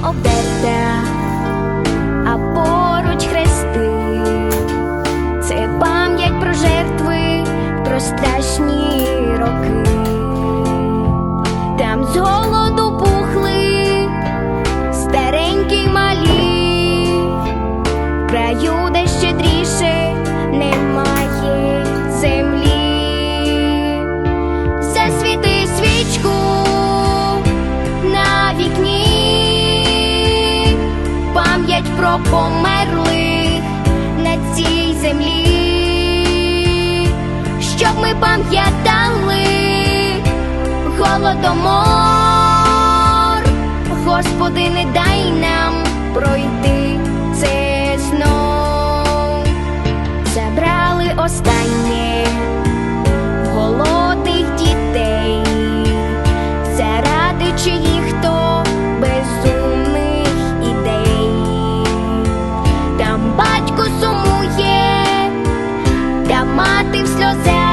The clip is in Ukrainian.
Oh, better. про померлих на цій землі, щоб ми пам'ятали голодомор. no